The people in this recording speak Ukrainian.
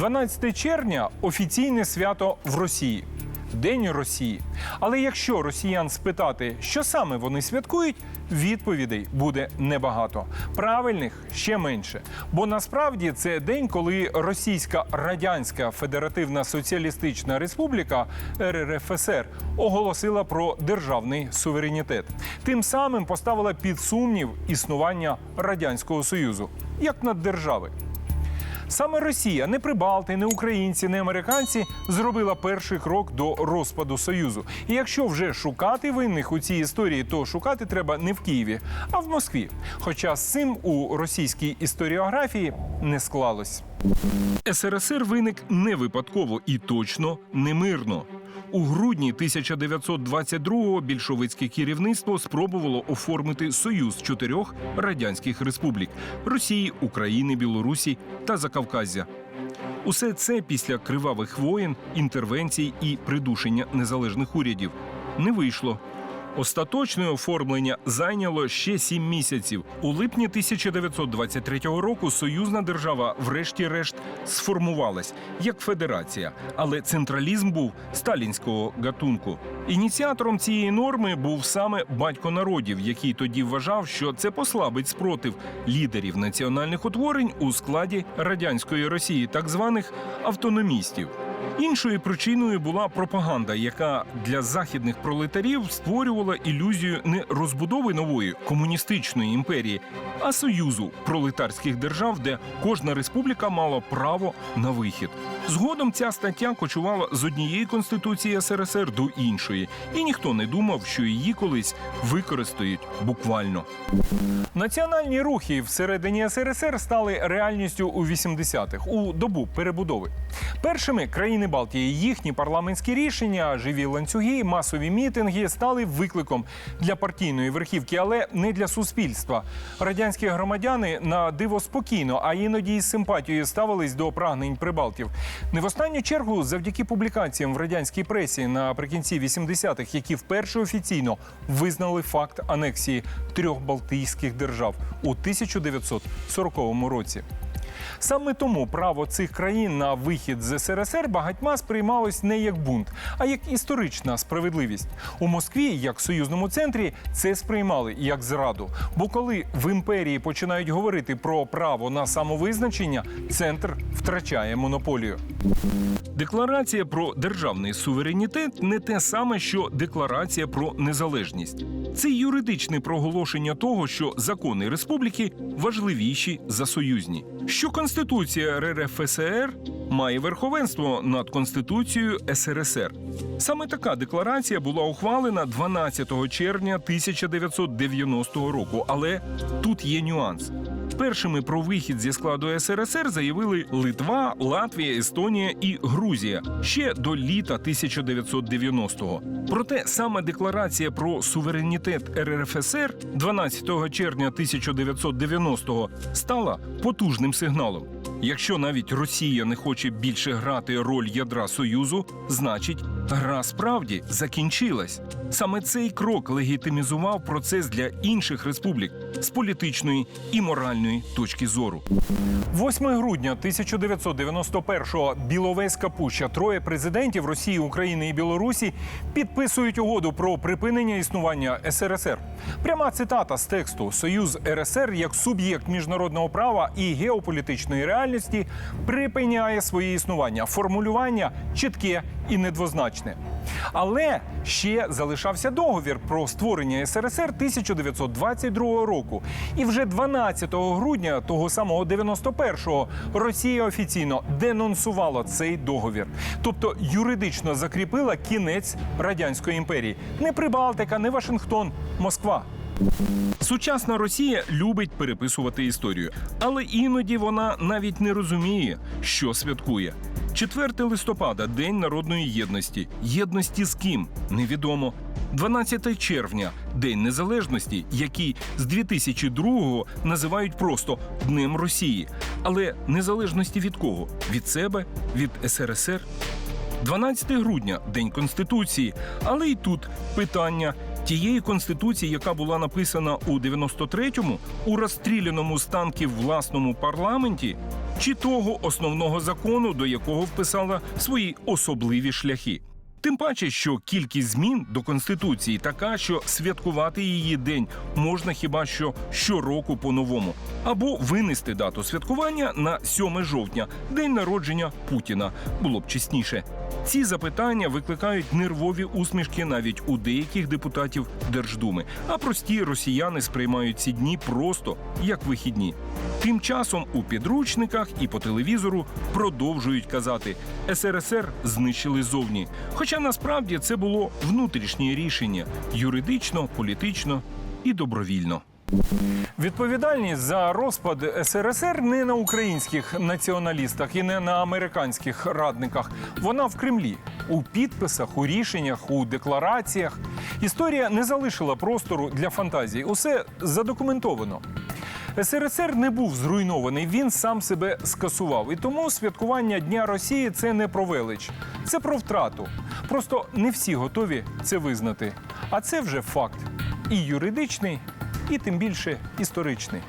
12 червня офіційне свято в Росії. День Росії. Але якщо росіян спитати, що саме вони святкують, відповідей буде небагато. Правильних ще менше. Бо насправді це день, коли Російська Радянська Федеративна Соціалістична Республіка РРФСР оголосила про державний суверенітет. Тим самим поставила під сумнів існування Радянського Союзу як наддержави. Саме Росія, не Прибалти, не українці, не американці зробила перший крок до розпаду Союзу. І якщо вже шукати винних у цій історії, то шукати треба не в Києві, а в Москві. Хоча з цим у російській історіографії не склалось. СРСР виник не випадково і точно не мирно. У грудні 1922-го більшовицьке керівництво спробувало оформити союз чотирьох радянських республік Росії, України, Білорусі та Закавказя. Усе це після кривавих воєн, інтервенцій і придушення незалежних урядів не вийшло. Остаточне оформлення зайняло ще сім місяців. У липні 1923 року союзна держава, врешті-решт, сформувалась як федерація, але централізм був сталінського гатунку. Ініціатором цієї норми був саме батько народів, який тоді вважав, що це послабить спротив лідерів національних утворень у складі радянської Росії, так званих автономістів. Іншою причиною була пропаганда, яка для західних пролетарів створювала ілюзію не розбудови нової комуністичної імперії, а союзу пролетарських держав, де кожна республіка мала право на вихід. Згодом ця стаття кочувала з однієї конституції СРСР до іншої, і ніхто не думав, що її колись використають буквально. Національні рухи всередині СРСР стали реальністю у 80-х, у добу перебудови. Першими країни Балтії їхні парламентські рішення, живі ланцюги, масові мітинги стали викликом для партійної верхівки, але не для суспільства. Радянські громадяни на диво спокійно, а іноді із симпатією ставились до прагнень прибалтів. Не в останню чергу завдяки публікаціям в радянській пресі наприкінці 80-х, які вперше офіційно визнали факт анексії трьох балтійських держав у 1940 році. Саме тому право цих країн на вихід з СРСР багатьма сприймалось не як бунт, а як історична справедливість. У Москві, як союзному центрі, це сприймали як зраду. Бо коли в імперії починають говорити про право на самовизначення, центр втрачає монополію. Декларація про державний суверенітет не те саме, що декларація про незалежність. Це юридичне проголошення того, що закони республіки важливіші за союзні. Що Конституція РРФСР має верховенство над Конституцією СРСР. Саме така декларація була ухвалена 12 червня 1990 року. Але тут є нюанс. Першими про вихід зі складу СРСР заявили Литва, Латвія, Естонія і Грузія ще до літа 1990-го. Проте саме декларація про суверенітет РРФСР 12 червня 1990-го стала потужним сигналом. Якщо навіть Росія не хоче більше грати роль ядра Союзу, значить гра справді закінчилась. Саме цей крок легітимізував процес для інших республік з політичної і моральної точки зору. 8 грудня 1991-го Біловезька пуща. Троє президентів Росії, України і Білорусі підписують угоду про припинення існування СРСР. Пряма цитата з тексту Союз РСР як суб'єкт міжнародного права і геополітичної реальності припиняє своє існування. Формулювання чітке і недвозначне. Але ще залишався договір про створення СРСР 1922 року. І вже 12 грудня того самого 91-го Росія офіційно денонсувала цей договір, тобто юридично закріпила кінець радянської імперії. Не Прибалтика, не Вашингтон, Москва. Сучасна Росія любить переписувати історію, але іноді вона навіть не розуміє, що святкує. 4 листопада День народної єдності. Єдності з ким? Невідомо. 12 червня День Незалежності, який з 2002-го називають просто Днем Росії. Але незалежності від кого? Від себе? Від СРСР? 12 грудня День Конституції. Але й тут питання тієї конституції, яка була написана у 93-му, у розстріляному з танків власному парламенті, чи того основного закону, до якого вписала свої особливі шляхи. Тим паче, що кількість змін до конституції така, що святкувати її день можна хіба що щороку по-новому, або винести дату святкування на 7 жовтня, день народження Путіна. Було б чесніше. Ці запитання викликають нервові усмішки навіть у деяких депутатів Держдуми. А прості росіяни сприймають ці дні просто як вихідні. Тим часом у підручниках і по телевізору продовжують казати СРСР знищили зовні. Хоча насправді це було внутрішнє рішення юридично, політично і добровільно. Відповідальність за розпад СРСР не на українських націоналістах і не на американських радниках. Вона в Кремлі у підписах, у рішеннях, у деклараціях. Історія не залишила простору для фантазій. Усе задокументовано. СРСР не був зруйнований, він сам себе скасував. І тому святкування Дня Росії це не про велич, це про втрату. Просто не всі готові це визнати. А це вже факт і юридичний, і тим більше історичний.